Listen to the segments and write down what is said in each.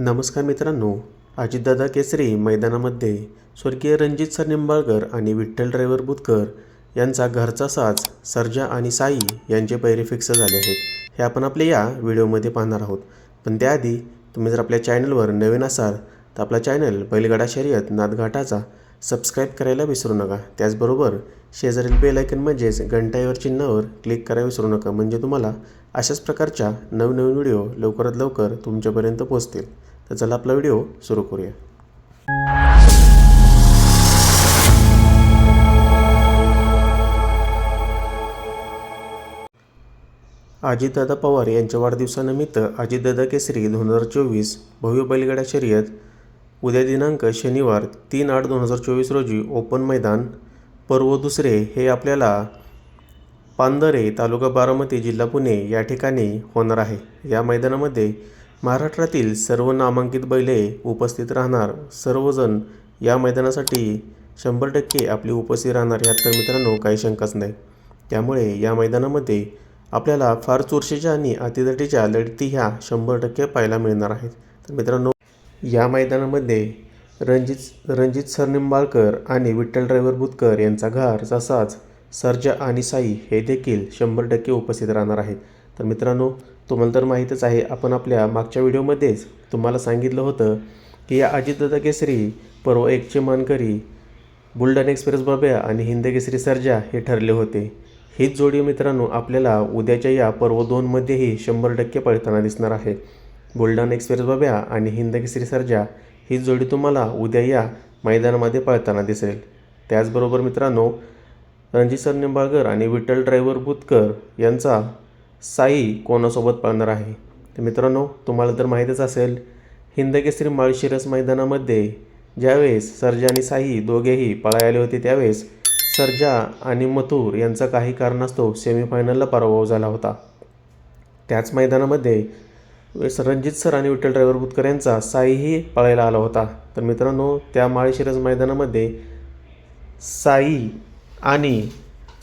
नमस्कार मित्रांनो अजितदादा केसरी मैदानामध्ये स्वर्गीय रणजित सर निंबाळकर आणि विठ्ठल ड्रायव्हर बुतकर यांचा घरचा साज सर्जा आणि साई यांचे पैरे फिक्स झाले आहेत. हे आपण आपल्या या व्हिडिओमध्ये पाहणार आहोत. पण त्याआधी तुम्ही जर आपल्या चॅनलवर नवीन असाल तर आपला चॅनल बैलगाडा शर्यत नादघाटाचा सबस्क्राईब करायला विसरू नका. त्याचबरोबर शेजारील बेलायकन म्हणजेच घंटाईवर चिन्हावर क्लिक करायला विसरू नका. म्हणजे तुम्हाला अशाच प्रकारच्या नवनवीन व्हिडिओ लवकरात लवकर तुमच्यापर्यंत पोहोचतील. तर चला आपला व्हिडिओ सुरू करूया. अजितदादा पवार यांच्या वाढदिवसानिमित्त अजितदादा केसरी दोन हजार चोवीस भव्य बैलगाडा शर्यत उद्या दिनांक शनिवार तीन आठ दोन हजार चोवीस रोजी ओपन मैदान पर्व दुसरे हे आपल्याला पांदरे तालुका बारामती जिल्हा पुणे या ठिकाणी होणार आहे. या मैदानामध्ये महाराष्ट्रातील सर्व नामांकित बैले उपस्थित राहणार. सर्वजण या मैदानासाठी शंभर टक्के आपली उपस्थित राहणार यात तर मित्रांनो काही शंकाच नाही. त्यामुळे या मैदानामध्ये आपल्याला फार चुरशीच्या आणि अतिदटीच्या लढती ह्या शंभर टक्के पाहायला मिळणार आहेत. तर मित्रांनो या मैदानामध्ये रणजित रणजित सर निंबाळकर आणि विठ्ठल ड्रायव्हर बुतकर यांचा घार तसाच सर्जा आणि साई हे देखील शंभर टक्के उपस्थित राहणार आहेत. तर मित्रांनो तुम्हाला तर माहीतच आहे आपण आपल्या मागच्या व्हिडिओमध्येच तुम्हाला सांगितलं होतं की या अजितदादा केसरी पर्व एकचे मानकरी बुलढाणा एक्सप्रेस बाब्या आणि हिंद केसरी सर्जा हे ठरले होते. हीच जोडी मित्रांनो आपल्याला उद्याच्या या पर्व दोनमध्येही शंभर टक्के पळताना दिसणार आहे. गोल्डन एक्सप्रेस बाब्या आणि हिंद केसरी सर्जा ही जोडी तुम्हाला उद्या या मैदानामध्ये पळताना दिसेल. त्याचबरोबर मित्रांनो रणजित सर निंबाळकर आणि विठ्ठल ड्रायव्हर बुतकर यांचा साई कोणासोबत पळणार आहे? तर मित्रांनो तुम्हाला तर माहीतच असेल हिंद केसरी माळशिरस मैदानामध्ये ज्यावेळेस सर्जा आणि साई दोघेही पळायले आले होते त्यावेळेस सर्जा आणि मथुर यांचा काही कारणास्तव सेमीफायनलला पराभव झाला होता. त्याच मैदानामध्ये रणजित सर आणि विठ्ठल ड्रायव्हर बुतकर यांचा साईही पळायला आला होता. तर मित्रांनो त्या माळशिरज मैदानामध्ये साई आणि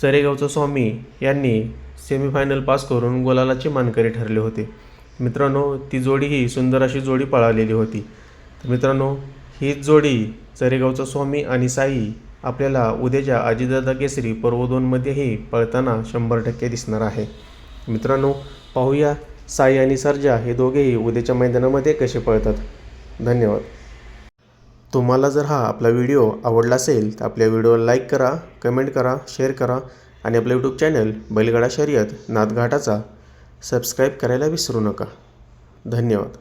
चरेगावचा स्वामी यांनी सेमीफायनल पास करून गोलालाचे मानकरी ठरले होते. मित्रांनो ती जोडी ही सुंदर अशी जोडी पळालेली होती. तर मित्रांनो हीच जोडी चरेगावचा स्वामी आणि साई आपल्याला उद्याच्या अजितदादा केसरी पर्व दोनमध्येही पळताना शंभर टक्के दिसणार आहे. मित्रांनो पाहूया साई आणि सर्जा हे दोघेही उद्याच्या मैदानामध्ये कसे पळतात? धन्यवाद. तुम्हाला जर हा आपला व्हिडिओ आवडला असेल तर आपल्या व्हिडिओला लाईक करा कमेंट करा शेअर करा आणि आपलं यूट्यूब चॅनल बैलगाडा शर्यत नादघाटाचा सबस्क्राईब करायला विसरू नका. धन्यवाद.